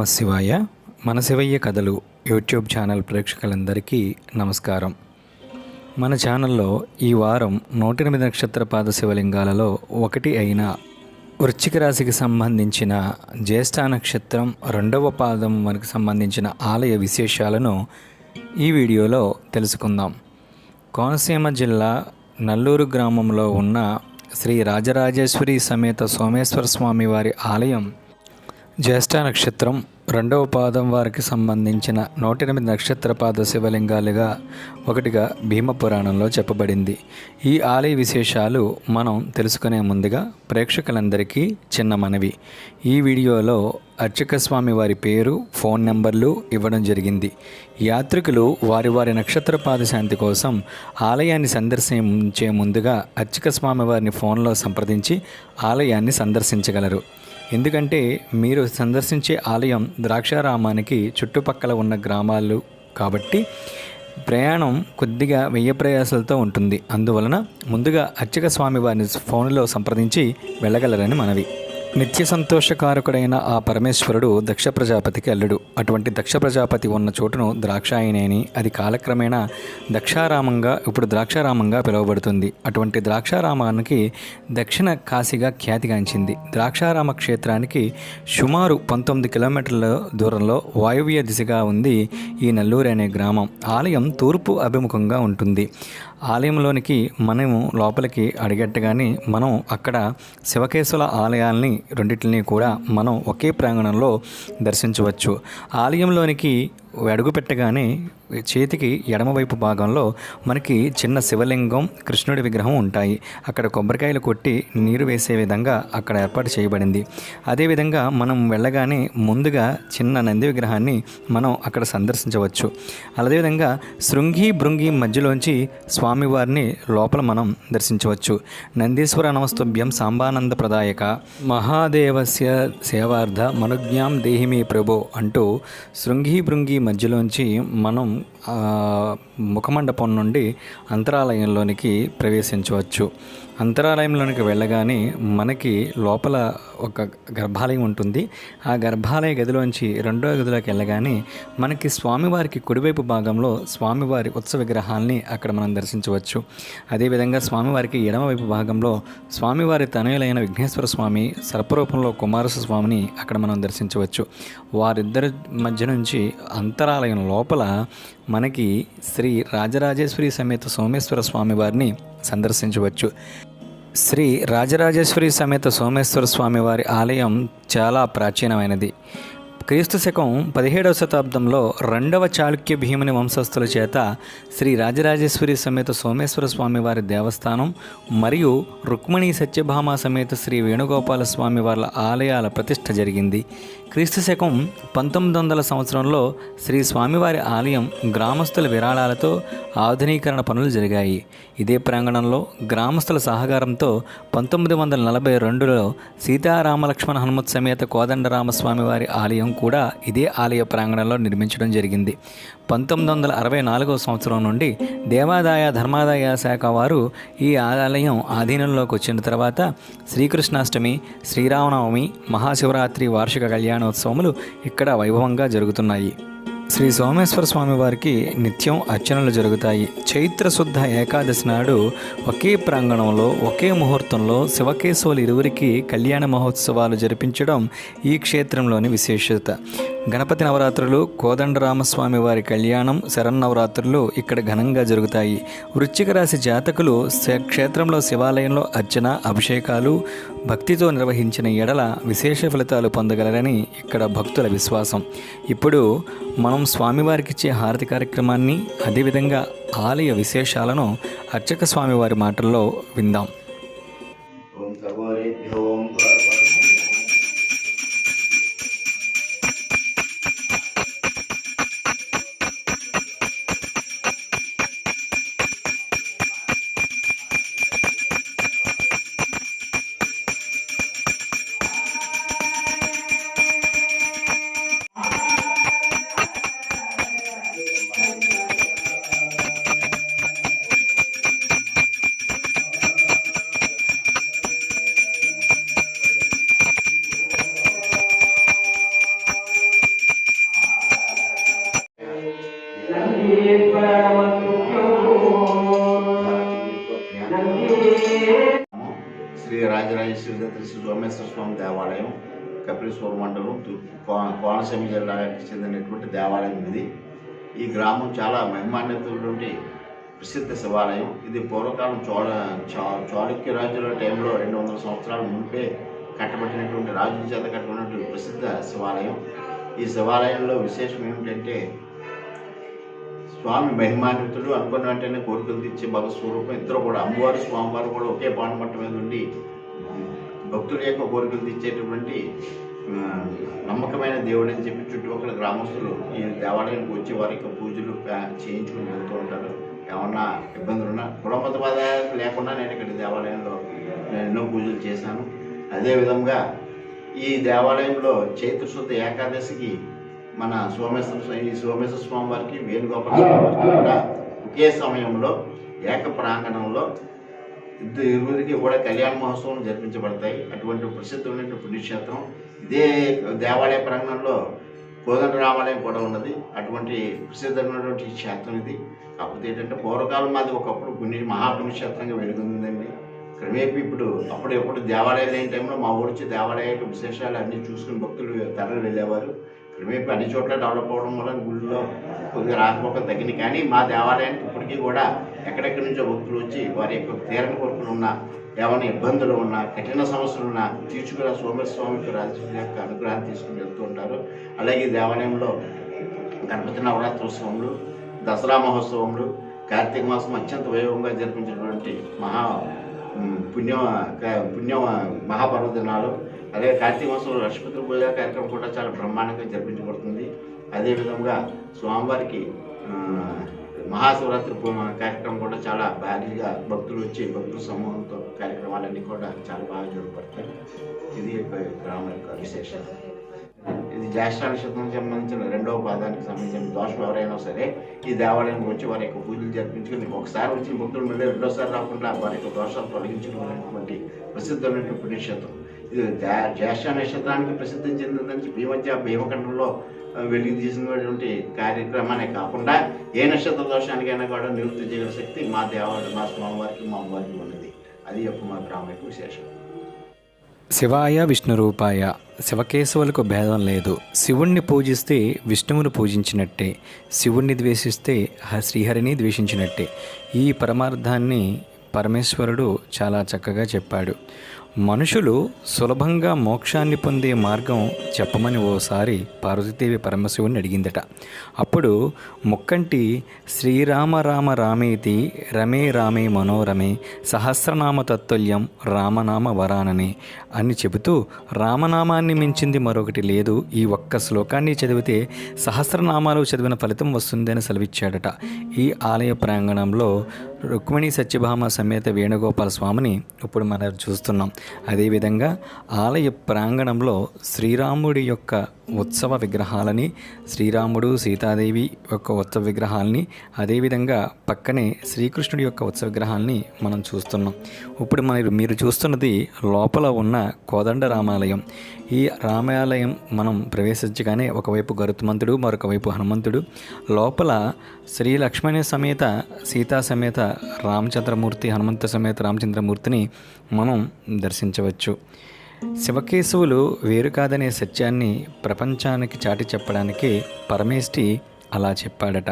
నమ శివాయ. మన శివయ్య కథలు యూట్యూబ్ ఛానల్ ప్రేక్షకులందరికీ నమస్కారం. మన ఛానల్లో ఈ వారం నూట ఎనిమిది నక్షత్ర పాద శివలింగాలలో ఒకటి అయిన వృశ్చిక రాశికి సంబంధించిన జ్యేష్ఠ నక్షత్రం రెండవ పాదం వరకు సంబంధించిన ఆలయ విశేషాలను ఈ వీడియోలో తెలుసుకుందాం. కోనసీమ జిల్లా నల్లూరు గ్రామంలో ఉన్న శ్రీ రాజరాజేశ్వరి సమేత సోమేశ్వర స్వామి వారి ఆలయం జ్యేష్ఠ నక్షత్రం రెండవ పాదం వారికి సంబంధించిన నూట ఎనిమిది నక్షత్ర పాద శివలింగాలుగా ఒకటిగా భీమ పురాణంలో చెప్పబడింది. ఈ ఆలయ విశేషాలు మనం తెలుసుకునే ముందుగా ప్రేక్షకులందరికీ చిన్న మనవి. ఈ వీడియోలో అర్చక స్వామి వారి పేరు ఫోన్ నెంబర్లు ఇవ్వడం జరిగింది. యాత్రికులు వారి వారి నక్షత్రపాద శాంతి కోసం ఆలయాన్ని సందర్శించే ముందుగా అర్చక స్వామి వారిని ఫోన్లో సంప్రదించి ఆలయాన్ని సందర్శించగలరు. ఎందుకంటే మీరు సందర్శించే ఆలయం ద్రాక్షారామానికి చుట్టుపక్కల ఉన్న గ్రామాలు కాబట్టి ప్రయాణం కొద్దిగా వెయ్యి ప్రయాసాలతో ఉంటుంది. అందువలన ముందుగా అర్చక స్వామి వారిని ఫోన్లో సంప్రదించి వెళ్ళగలరని మనవి. నిత్య సంతోషకారకుడైన ఆ పరమేశ్వరుడు దక్ష ప్రజాపతికి అల్లుడు. అటువంటి దక్ష ప్రజాపతి ఉన్న చోటును ద్రాక్షాయనేని అది కాలక్రమేణా దక్షారామంగా ఇప్పుడు ద్రాక్షారామంగా పిలువబడుతుంది. అటువంటి ద్రాక్షారామానికి దక్షిణ కాశీగా ఖ్యాతిగాంచింది. ద్రాక్షారామ క్షేత్రానికి సుమారు పంతొమ్మిది కిలోమీటర్ల దూరంలో వాయువ్య దిశగా ఉంది ఈ నల్లూరు అనే గ్రామం. ఆలయం తూర్పు అభిముఖంగా ఉంటుంది. ఆలయంలోనికి మనము లోపలికి అడిగట్టగానే మనం అక్కడ శివకేశుల ఆలయాల్ని రెండింటిని కూడా మనం ఒకే ప్రాంగణంలో దర్శించవచ్చు. ఆలయంలోనికి అడుగు పెట్టగానే చేతికి ఎడమవైపు భాగంలో మనకి చిన్న శివలింగం కృష్ణుడి విగ్రహం ఉంటాయి. అక్కడ కొబ్బరికాయలు కొట్టి నీరు వేసే విధంగా అక్కడ ఏర్పాటు చేయబడింది. అదేవిధంగా మనం వెళ్ళగానే ముందుగా చిన్న నంది విగ్రహాన్ని మనం అక్కడ సందర్శించవచ్చు. అదేవిధంగా శృంగి భృంగి మధ్యలోంచి స్వామివారిని లోపల మనం దర్శించవచ్చు. నందీశ్వర నమస్తుభ్యం సాంబానంద ప్రదాయక. మహాదేవస్య సేవార్థ మనుజ్ఞాం దేహిమి ప్రభో అంటూ శృంగి భృంగి మధ్యలోంచి మనం ముఖమండపం నుండి అంతరాలయంలోనికి ప్రవేశించవచ్చు. అంతరాలయంలోనికి వెళ్ళగానే మనకి లోపల ఒక గర్భాలయం ఉంటుంది. ఆ గర్భాలయ గదిలోంచి రెండో గదిలోకి వెళ్ళగానే మనకి స్వామివారికి కుడివైపు భాగంలో స్వామివారి ఉత్సవ విగ్రహాల్ని అక్కడ మనం దర్శించవచ్చు. అదేవిధంగా స్వామివారికి ఎడమవైపు భాగంలో స్వామివారి తనయులైన విఘ్నేశ్వర స్వామి సర్పరూపంలో కుమారస స్వామిని అక్కడ మనం దర్శించవచ్చు. వారిద్దరి మధ్య నుంచి అంతరాలయం లోపల మనకి శ్రీ రాజరాజేశ్వరి సమేత సోమేశ్వర స్వామి వారిని సందర్శించవచ్చు. శ్రీ రాజరాజేశ్వరి సమేత సోమేశ్వర స్వామి వారి ఆలయం చాలా ప్రాచీనమైనది. క్రీస్తు శకం పదిహేడవ శతాబ్దంలో రెండవ చాళుక్య భీముని వంశస్థుల చేత శ్రీ రాజరాజేశ్వరి సమేత సోమేశ్వర స్వామివారి దేవస్థానం మరియు రుక్మిణి సత్యభామ సమేత శ్రీ వేణుగోపాల స్వామి వారి ఆలయాల ప్రతిష్ట జరిగింది. క్రీస్తు శకం పంతొమ్మిది వందల సంవత్సరంలో శ్రీ స్వామివారి ఆలయం గ్రామస్తుల విరాళాలతో ఆధునీకరణ పనులు జరిగాయి. ఇదే ప్రాంగణంలో గ్రామస్తుల సహకారంతో పంతొమ్మిది వందల నలభై రెండులో సీతారామలక్ష్మణ హనుమత్ సమేత కోదండరామస్వామివారి ఆలయం విగ్రహం కూడా ఇదే ఆలయ ప్రాంగణంలో నిర్మించడం జరిగింది. పంతొమ్మిది వందల అరవై నాలుగవ సంవత్సరం నుండి దేవాదాయ ధర్మాదాయ శాఖ వారు ఈ ఆలయం ఆధీనంలోకి వచ్చిన తర్వాత శ్రీకృష్ణాష్టమి శ్రీరామనవమి మహాశివరాత్రి వార్షిక కళ్యాణోత్సవములు ఇక్కడ వైభవంగా జరుగుతున్నాయి. శ్రీ సోమేశ్వర స్వామి వారికి నిత్యం అర్చనలు జరుగుతాయి. చైత్ర శుద్ధ ఏకాదశి నాడు ఒకే ప్రాంగణంలో ఒకే ముహూర్తంలో శివకేశవులు ఇరువురికి కళ్యాణ మహోత్సవాలు జరిపించడం ఈ క్షేత్రంలోని విశేషత. గణపతి నవరాత్రులు కోదండరామస్వామి వారి కళ్యాణం శరన్నవరాత్రులు ఇక్కడ ఘనంగా జరుగుతాయి. వృశ్చిక రాశి జాతకులు శ- క్షేత్రంలో శివాలయంలో అర్చన అభిషేకాలు భక్తితో నిర్వహించిన ఎడల విశేష ఫలితాలు పొందగలరని ఇక్కడ భక్తుల విశ్వాసం. ఇప్పుడు మనం స్వామివారికి ఇచ్చే హారతి కార్యక్రమాన్ని అదేవిధంగా ఆలయ విశేషాలను అర్చక స్వామివారి మాటల్లో విందాం. శ్రీ రాజరాజేశ్వరి దత్త శ్రీ సోమేశ్వర స్వామి దేవాలయం కపిలేశ్వర మండలం తూర్పు కోనసీమ జిల్లాకి చెందినటువంటి దేవాలయం ఇది. ఈ గ్రామం చాలా మహిమాన్వితటువంటి ప్రసిద్ధ శివాలయం. ఇది పూర్వకాలం చోళ చా- చాళుక్య రాజుల టైంలో రెండు వందల సంవత్సరాల ముందే కట్టబడినటువంటి రాజుల చేత కట్టబడినటువంటి ప్రసిద్ధ శివాలయం. ఈ శివాలయంలో విశేషం ఏమిటంటే స్వామి మహిమాన్వితుడు అనుకున్న వెంటనే కోరికలు తెచ్చే భగస్వరూపం ఇద్దరు కూడా అమ్మవారు స్వామివారు కూడా ఒకే పానమట్ట మీద ఉండి భక్తుల యొక్క కోరికలు తెచ్చేటటువంటి నమ్మకమైన దేవుడు అని చెప్పి చుట్టుపక్కల గ్రామస్తులు ఈ దేవాలయానికి వచ్చి వారి యొక్క పూజలు చేయించుకుని వెళ్తూ ఉంటారు. ఏమన్నా ఇబ్బందులు ఉన్నా కులమత బాధ లేకుండా నేను ఇక్కడ దేవాలయంలో నేను ఎన్నో పూజలు చేశాను. అదేవిధంగా ఈ దేవాలయంలో చైత్రశుద్ధ ఏకాదశికి మన సోమేశ్వర స్వామి ఈ సోమేశ్వర స్వామి వారికి వేణుగోపాల స్వామి వారికి కూడా ఒకే సమయంలో ఏక ప్రాంగణంలో ఇద్దరు ఇరువురికి కూడా కళ్యాణ మహోత్సవం జరిపించబడతాయి. అటువంటి ప్రసిద్ధమైన పుణ్యక్షేత్రం. ఇదే దేవాలయ ప్రాంగణంలో కోదండ రామాలయం కూడా ఉన్నది. అటువంటి ప్రసిద్ధమైనటువంటి క్షేత్రం ఇది. కాకపోతే ఏంటంటే పూర్వకాలం మాది ఒకప్పుడు పుణ్య మహాపుణ్యక్షేత్రంగా వెలుగుందండి క్రమేపీ ఇప్పుడు అప్పుడు ఎప్పుడు దేవాలయాలు లేని టైంలో మా ఊరు వచ్చి దేవాలయ యొక్క విశేషాలు అన్నీ చూసుకుని భక్తులు తరలి వెళ్ళేవారు. ఇటువైపు అన్ని చోట్ల డెవలప్ అవడం వల్ల గుళ్ళో కొద్దిగా రాకపోకలు తగ్గింది. కానీ మా దేవాలయానికి ఇప్పటికీ కూడా ఎక్కడెక్కడి నుంచో భక్తులు వచ్చి వారి యొక్క తీరని కోరికలు ఉన్నా ఏమైనా ఇబ్బందులు ఉన్నా కఠిన సమస్యలు ఉన్నా తీర్చుకున్న సోమేశ్వరస్వామికి స్వామి యొక్క అనుగ్రహాన్ని తీసుకుని వెళ్తూ ఉంటారు. అలాగే ఈ దేవాలయంలో గణపతి నవరాత్రోత్సవములు దసరా మహోత్సవములు కార్తీక మాసం అత్యంత వైభవంగా జరిపించినటువంటి మహా పుణ్య పుణ్య మహాపర్వదినాలు అలాగే కార్తీక మాసంలో లక్ష్మీపతి పూజ కార్యక్రమం కూడా చాలా బ్రహ్మాండంగా జరిపించబడుతుంది. అదేవిధంగా స్వామివారికి మహాశివరాత్రి కార్యక్రమం కూడా చాలా భారీగా భక్తులు వచ్చి భక్తుల సమూహంతో కార్యక్రమాలన్నీ కూడా చాలా బాగా జరుగుపడతాయి ఇది యొక్క గ్రామం యొక్క విశేషం ఇది జ్యేష్ఠ నక్షత్రం సంబంధించిన రెండవ పాదానికి సంబంధించిన దోషం ఎవరైనా సరే ఈ దేవాలయానికి వచ్చి వారి యొక్క పూజలు జరిపించుకుని ఒకసారి వచ్చి భక్తులు మళ్ళీ రెండోసారి రాకుండా వారి యొక్క దోషాలు తొలగించుకునేటువంటి ప్రసిద్ధమైన పుణ్యక్షేత్రం ఇది జ్యేష్ఠ నక్షత్రానికి ప్రసిద్ధి చెందిందని భీమధ్య ఈ మధ్య భీమఖండంలో తీసినటువంటి కార్యక్రమాన్ని కాకుండా ఏ నక్షత్ర దోషానికైనా కూడా నివృత్తి చేయగల శక్తి మా దేవాలయం మా స్వామివారికి మా అమ్మవారికి ఉన్నది. అది యొక్క మా గ్రామ యొక్క విశేషం. శివాయ విష్ణు రూపాయ శివకేశవులకు భేదం లేదు. శివుణ్ణి పూజిస్తే విష్ణువును పూజించినట్టే శివుణ్ణి ద్వేషిస్తే హ- శ్రీహరిని ద్వేషించినట్టే. ఈ పరమార్థాన్ని పరమేశ్వరుడు చాలా చక్కగా చెప్పాడు. మనుషులు సులభంగా మోక్షాన్ని పొందే మార్గం చెప్పమని ఓసారి పార్వతీదేవి పరమశివుని అడిగిందట. అప్పుడు ముక్కంటి శ్రీరామ రామ రామేతి రమే రామే మనోరమే సహస్రనామ తత్తుల్యం రామనామ వరానని అని చెబుతూ రామనామాన్ని మించింది మరొకటి లేదు. ఈ ఒక్క శ్లోకాన్ని చదివితే సహస్రనామాలు చదివిన ఫలితం వస్తుందని సెలవిచ్చాడట. ఈ ఆలయ ప్రాంగణంలో రుక్మిణి సత్యభామ సమేత వేణుగోపాల స్వామిని ఇప్పుడు మనం చూస్తున్నాం. అదేవిధంగా ఆలయ ప్రాంగణంలో శ్రీరాముడి యొక్క ఉత్సవ విగ్రహాలని శ్రీరాముడు సీతాదేవి యొక్క ఉత్సవ విగ్రహాలని అదేవిధంగా పక్కనే శ్రీకృష్ణుడి యొక్క ఉత్సవ విగ్రహాలని మనం చూస్తున్నాం. ఇప్పుడు మన మీరు చూస్తున్నది లోపల ఉన్న కోదండ రామాలయం ఈ రామాలయం మనం ప్రవేశించగానే ఒకవైపు గరుత్మంతుడు మరొక వైపు హనుమంతుడు. లోపల శ్రీ లక్ష్మణ సమేత సీతా సమేత రామచంద్రమూర్తి హనుమంత సమేత రామచంద్రమూర్తిని మనం దర్శించవచ్చు. శివకేశవులు వేరు కాదనే సత్యాన్ని ప్రపంచానికి చాటి చెప్పడానికి పరమేష్టి అలా చెప్పాడట.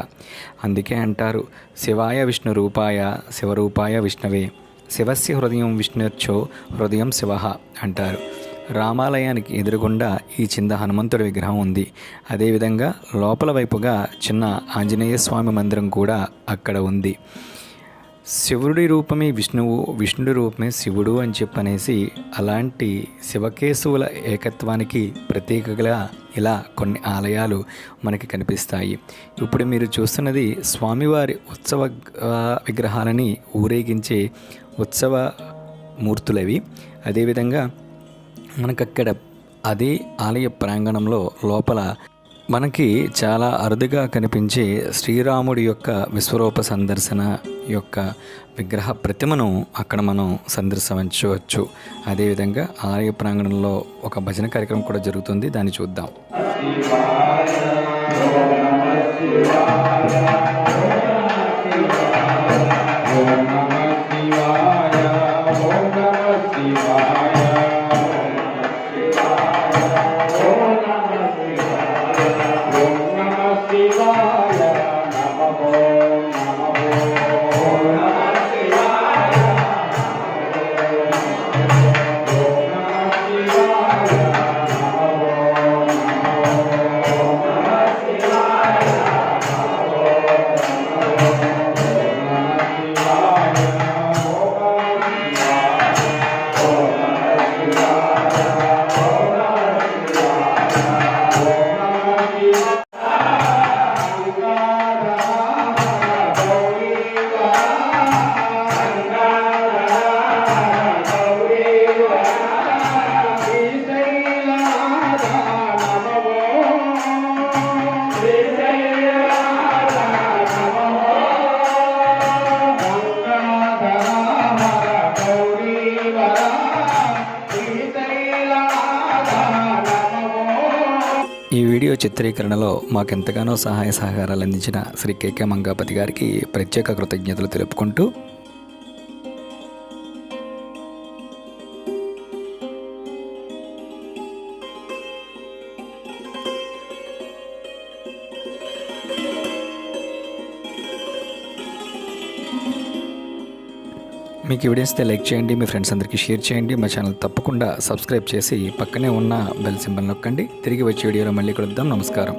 అందుకే అంటారు శివాయ విష్ణు రూపాయ శివరూపాయ విష్ణవే. శివస్య హృదయం విష్ణుర్చో హృదయం శివ అంటారు. రామాలయానికి ఎదురుగుండా ఈ చిన్న హనుమంతుడి విగ్రహం ఉంది. అదేవిధంగా లోపల వైపుగా చిన్న ఆంజనేయ స్వామి మందిరం కూడా అక్కడ ఉంది. శివుడి రూపమే విష్ణువు విష్ణుడి రూపమే శివుడు అని చెప్పనేసి అలాంటి శివకేశవుల ఏకత్వానికి ప్రత్యేకగా ఇలా కొన్ని ఆలయాలు మనకి కనిపిస్తాయి. ఇప్పుడు మీరు చూస్తున్నది స్వామివారి ఉత్సవ విగ్రహాలని ఊరేగించే ఉత్సవ మూర్తులవి. అదేవిధంగా మనకక్కడ అదే ఆలయ ప్రాంగణంలో లోపల మనకి చాలా అరుదుగా కనిపించే శ్రీరాముడి యొక్క విశ్వరూప సందర్శన యొక్క విగ్రహ ప్రతిమను అక్కడ మనం సందర్శించవచ్చు. అదేవిధంగా ఆలయ ప్రాంగణంలో ఒక భజన కార్యక్రమం కూడా జరుగుతుంది. దాన్ని చూద్దాం. శివాయ చిత్రీకరణలో మాకెంతగానో సహాయ సహకారాలు అందించిన శ్రీ కేకే మంగాపతి గారికి ప్రత్యేక కృతజ్ఞతలు తెలుపుకుంటూ మీకు ఈ వీడియోస్తే లైక్ చేయండి మీ ఫ్రెండ్స్ అందరికీ షేర్ చేయండి మా ఛానల్ తప్పకుండా సబ్స్క్రైబ్ చేసి పక్కనే ఉన్న బెల్ సింబల్ నొక్కండి. తిరిగి వచ్చే వీడియోలో మళ్ళీ కలుద్దాం. నమస్కారం.